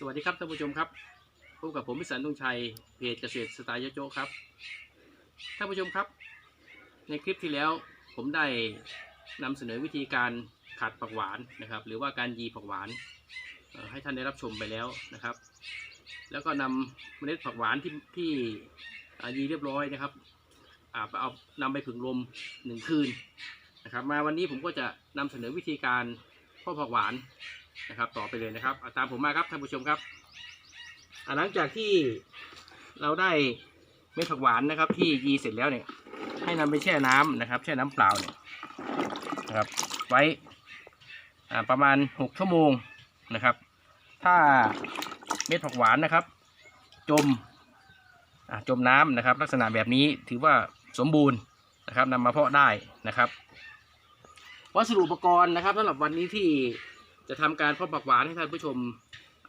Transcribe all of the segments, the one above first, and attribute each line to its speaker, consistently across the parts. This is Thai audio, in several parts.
Speaker 1: สวัสดีครับท่านผู้ชมครับพบกับผมพิสันตุงชัยเพจเกษตรสไตล์ยโจครับท่านผู้ชมครับ ในคลิปที่แล้วผมได้นำเสนอวิธีการขัดผักหวานนะครับ หรือว่าการยีผักหวานให้ท่านได้รับชมไปแล้วนะครับ แล้วก็นำเมล็ดผักหวานที่ที่ยีเรียบร้อยนะครับอ่าเอานำไปผึ่งลมหนึ่งคืนนะครับ มาวันนี้ผมก็จะนำเสนอวิธีการ พาะผักหวานนะครับ ต่อไปเลยนะครับาตามผมมาครับท่านผู้ชมครับหลังจากที่เราได้เม็ดผักหวานนะครับ ที่ยีเสร็จแล้วเนี่ย ให้นำไปแช่น้ำนะครับ แช่น้ำเปล่าเนี่ยนะครับ ไว้ประมาณหกชั่วโมงนะครับ ถ้าเม็ดผักหวานนะครับ จมจมน้ำนะครับ ลักษณะแบบนี้ถือว่าสมบูรณ์นะครับนำมาเพาะได้นะครับ วัสดุอุปกรณ์นะครับสำหรับวันนี้ที่จะทำการพาะผักหวานให้ท่านผู้ชม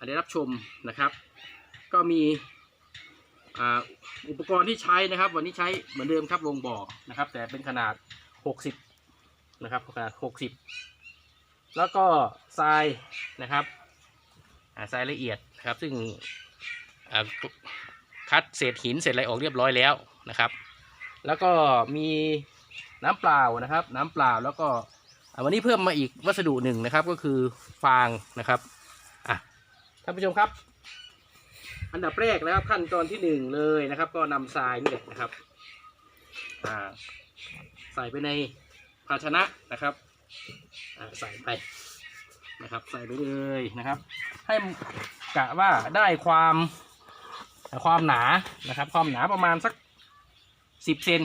Speaker 1: ได้รับชมนะครับ ก็มีอุปกรณ์ที่ใช้นะครับ วันนี้ใช้เหมือนเดิมครับลงบ่อนะครับ แต่เป็นขนาด 60นะครับขนาด 60 แล้วก็ทรายนะครับทรายละเอียดนะครับ ซึ่งคัดเศษหินเศษอะไรออกเรียบร้อยแล้วนะครับ แล้วก็มีน้ำเปล่านะครับ น้ำเปล่าแล้วก็ วันนี้เพิ่มมาอีกวัสดุหนึ่งนะครับ ก็คือฟางนะครับอะท่านผู้ชมครับ อันดับแรกนะครับขั้นตอนที่หนึ่งเลยนะครับ ก็นำทรายนี่แหละนะครับอ่าใส่ไปในภาชนะนะครับอ่าใส่ไปนะครับ ใส่ไปเลยนะครับ ให้กะว่าได้ความความหนานะครับ ความหนาประมาณสักสิบเซน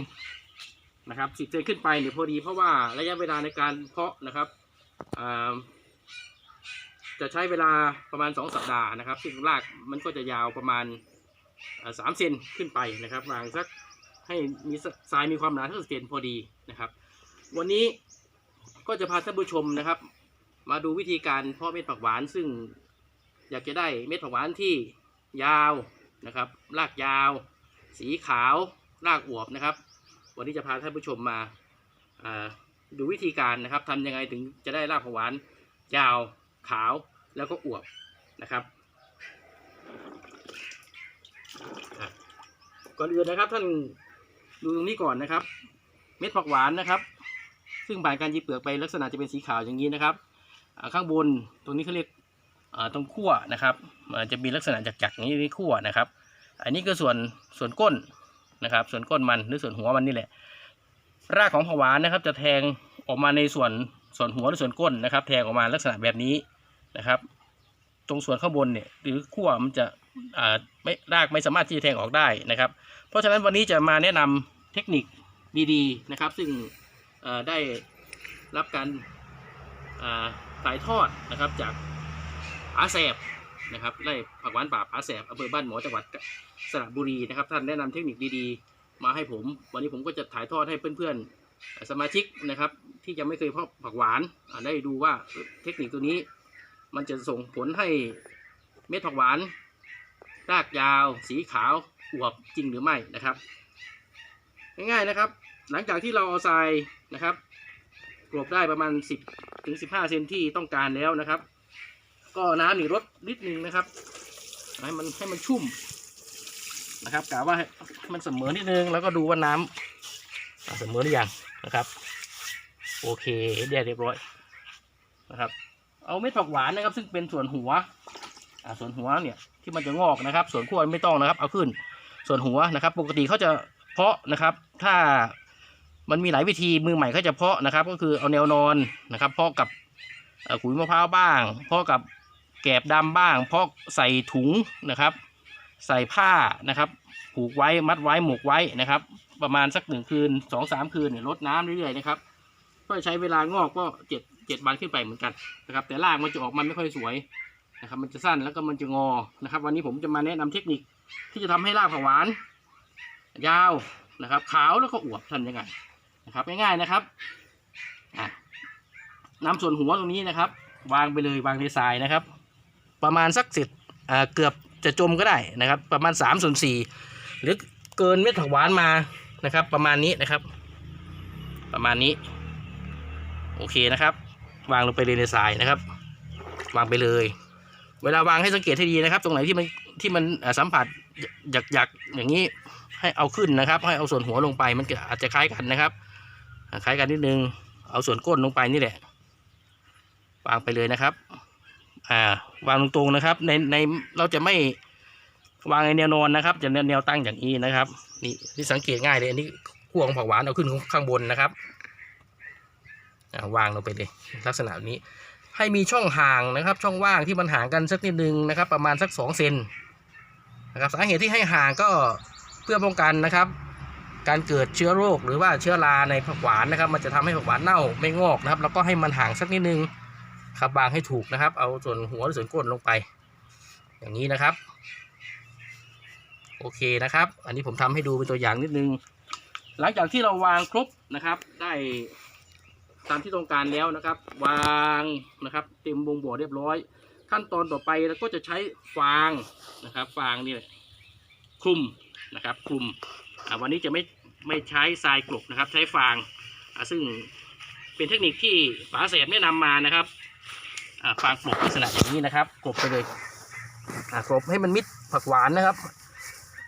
Speaker 1: นะครับสิบเซนขึ้นไปเนี่ยพอดีเพราะว่าระยะเวลาในการเพาะนะครับจะใช้เวลาประมาณ 2 สัปดาห์นะครับ ซึ่งรากมันก็จะยาวประมาณสามเซนขึ้นไปนะครับวางสักให้มีทรายมีความหนาสักเซนพอดีนะครับ วันนี้ก็จะพาท่านผู้ชมนะครับ มาดูวิธีการเพาะเม็ดผักหวาน ซึ่งอยากจะได้เม็ดผักหวานที่ยาวนะครับ รากยาว สีขาว รากอวบนะครับ วันนี้จะพาท่านผู้ชมมาดูวิธีการนะครับทำยังไงถึงจะได้รากผักหวาน ยาวขาวแล้วก็อวบนะครับก่อนอื่นนะครับท่านดูตรงนี้ก่อนนะครับ เม็ดผักหวานนะครับ ซึ่งผ่านการยีเปลือกไปลักษณะจะเป็นสีขาวอย่างนี้นะครับข้างบนตรงนี้เขาเรียกตรงขั้วนะครับจะมีลักษณะจักๆอย่างนี้ที่ขั้วนะครับ อันนี้ก็ส่วนส่วนก้น นะครับ ส่วนก้นมันหรือส่วนหัวมันนี่แหละ รากของผักหวานนะครับ จะแทงออกมาในส่วนส่วนหัวหรือส่วนก้นนะครับ แทงออกมาลักษณะแบบนี้นะครับ ตรงส่วนข้างบนเนี่ยหรือขั้วมันจะอ่าไม่รากไม่สามารถที่จะแทงออกได้นะครับ เพราะฉะนั้นวันนี้จะมาแนะนำเทคนิคดีๆนะครับ ซึ่งได้รับการอ่าถ่ายทอดนะครับจากอาแสบ นะครับไร่ผักหวานป่าผาแสบอำเภอบ้านหมอจังหวัดสระบุรีนะครับ ท่านแนะนำเทคนิคดีๆ มาให้ผม วันนี้ผมก็จะถ่ายทอดให้เพื่อนๆ สมาชิกนะครับ ที่ยังไม่เคยเพาะผักหวานได้ดูว่าเทคนิคตัวนี้ มันจะส่งผลให้เม็ดผักหวานรากยาว สีขาวอวบจริงหรือไม่นะครับ ง่ายๆนะครับ หลังจากที่เราเอาทรายนะครับกลบได้ประมาณ 10ถึง15 เซนที่ต้องการแล้วนะครับ ก็น้ำนี่ลดนิดนึงนะครับให้มันให้มันชุ่มนะครับกะว่าให้มันเสมอนิดนึงแล้วก็ดูว่าน้ำอะเสมอหรือยังนะครับ โอเคเรียบเรียบร้อยนะครับ เอาเม็ดผักหวานนะครับ ซึ่งเป็นส่วนหัวส่วนหัวเนี่ยที่มันจะงอกนะครับ ส่วนขั้วไม่ต้องนะครับ เอาขึ้นส่วนหัวนะครับ ปกติเขาจะเพาะนะครับ ถ้ามันมีหลายวิธีมือใหม่เขาจะเพาะนะครับ ก็คือเอาแนวนอนนะครับ เพาะกับขุยมะพร้าวบ้าง เพาะกับ แกบดำบ้าง เพราะใส่ถุงนะครับ ใส่ผ้านะครับ ผูกไว้มัดไว้หมกไว้นะครับ ประมาณสักหนึ่งคืนสองสามคืนเนี่ยลดน้ำเรื่อยๆนะครับก็ใช้เวลางอกก็เจ็ดเจ็ดวันขึ้นไปเหมือนกันนะครับ แต่รากมันจะออกมาไม่ค่อยสวยนะครับ มันจะสั้นแล้วก็มันจะงอนะครับ วันนี้ผมจะมาแนะนำเทคนิคที่จะทำให้รากผักหวาน ยาวนะครับ ขาวแล้วก็อวบทำยังไงนะครับง่ายๆนะครับอะนำส่วนหัวตรงนี้นะครับ วางไปเลยวางในทรายนะครับ ประมาณสักเสร็จอ่าเกือบจะจมก็ได้นะครับ ประมาณ3ส่วน4หรือเกินเม็ดผักหวานมานะครับ ประมาณนี้นะครับ ประมาณนี้ โอเคนะครับ วางลงไปเลยในทรายนะครับ วางไปเลย เวลาวางให้สังเกตให้ดีนะครับ ตรงไหนที่มันที่มันสัมผัสหยักหยักอย่างนี้ให้เอาขึ้นนะครับ ให้เอาส่วนหัวลงไปมันอาจจะคล้ายกันนะครับคล้ายกันนิดนึง เอาส่วนก้นลงไปนี่แหละวางไปเลยนะครับ อ่าวางตรงๆนะครับ ในในเราจะไม่วางในแนวนอนนะครับ จะแนวแนวตั้งอย่างนี้นะครับ นี่นี่สังเกตง่ายเลยอันนี้ขั้วของผักหวานเอาขึ้นข้างบนนะครับอ่าวางลงไปเลยลักษณะนี้ ให้มีช่องห่างนะครับ ช่องว่างที่มันห่างกันสักนิดนึงนะครับ ประมาณสักสองเซนนะครับสาเหตุที่ให้ห่างก็เพื่อป้องกันนะครับ การเกิดเชื้อโรคหรือว่าเชื้อราในผักหวานนะครับ มันจะทำให้ผักหวานเน่าไม่งอกนะครับ แล้วก็ให้มันห่างสักนิดนึง ครับวางให้ถูกนะครับ เอาส่วนหัวหรือส่วนก้นลงไป อย่างนี้นะครับ โอเคนะครับ อันนี้ผมทำให้ดูเป็นตัวอย่างนิดนึง หลังจากที่เราวางครบนะครับ ได้ตามที่ต้องการแล้วนะครับ วางนะครับเต็มวงบ่อเรียบร้อย ขั้นตอนต่อไปเราก็จะใช้ฟางนะครับฟางนี่คลุมนะครับคลุมวันนี้จะไม่ไม่ใช้ทรายกลบนะครับ ใช้ฟางซึ่งเป็นเทคนิคที่ป๋าเสพแนะนำมานะครับ ฟางกลบลักษณะอย่างนี้นะครับกลบไปเลยกลบให้มันมิดผักหวานนะครับ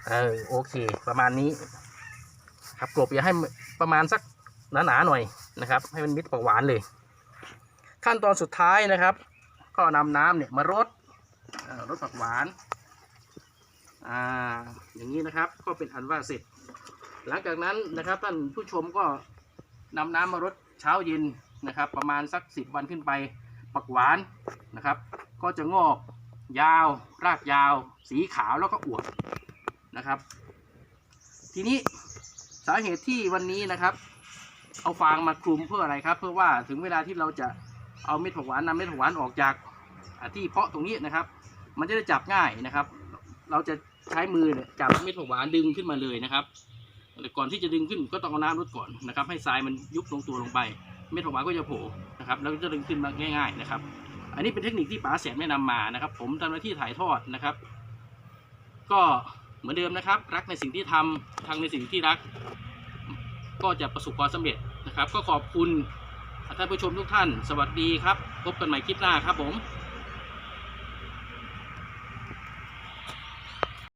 Speaker 1: เออโอเค ประมาณนี้ ครับกลบอย่าให้ประมาณสักหนาๆหน่อยนะครับ ให้มันมิดผักหวานเลย ขั้นตอนสุดท้ายนะครับ ก็นำน้ำเนี่ยมารดรดผักหวานอ่าอย่างนี้นะครับก็เป็นอันว่าเสร็จ หลังจากนั้นนะครับท่านผู้ชมก็นำน้ำมารดเช้าเย็นนะครับ ประมาณสักสิบวันขึ้นไป ผักหวานนะครับ ก็จะงอกยาวรากยาว สีขาวแล้วก็อวบนะครับ ทีนี้สาเหตุที่วันนี้นะครับ เอาฟางมาคลุมเพื่ออะไรครับ เพื่อว่าถึงเวลาที่เราจะเอาเม็ดผักหวานนำเม็ดผักหวานออกจากที่เพาะตรงนี้นะครับ มันจะได้จับง่ายนะครับ เราจะใช้มือจับเม็ดผักหวานดึงขึ้นมาเลยนะครับแต่ก่อนที่จะดึงขึ้นก็ต้องเอาน้ำรดก่อนนะครับ ให้ทรายมันยุบลงตัวลงไป เม็ดผักหวานก็จะโผล่นะครับแล้วก็จะดึงขึ้นมาง่าย ๆนะครับ อันนี้เป็นเทคนิคที่ป๋าแสนแนะนำมานะครับ ผมทำหน้าที่ถ่ายทอดนะครับ ก็เหมือนเดิมนะครับ รักในสิ่งที่ทำทางในสิ่งที่รัก ก็จะประสบความสำเร็จนะครับ ก็ขอบคุณท่านผู้ชมทุกท่าน สวัสดีครับ พบกันใหม่คลิปหน้าครับผม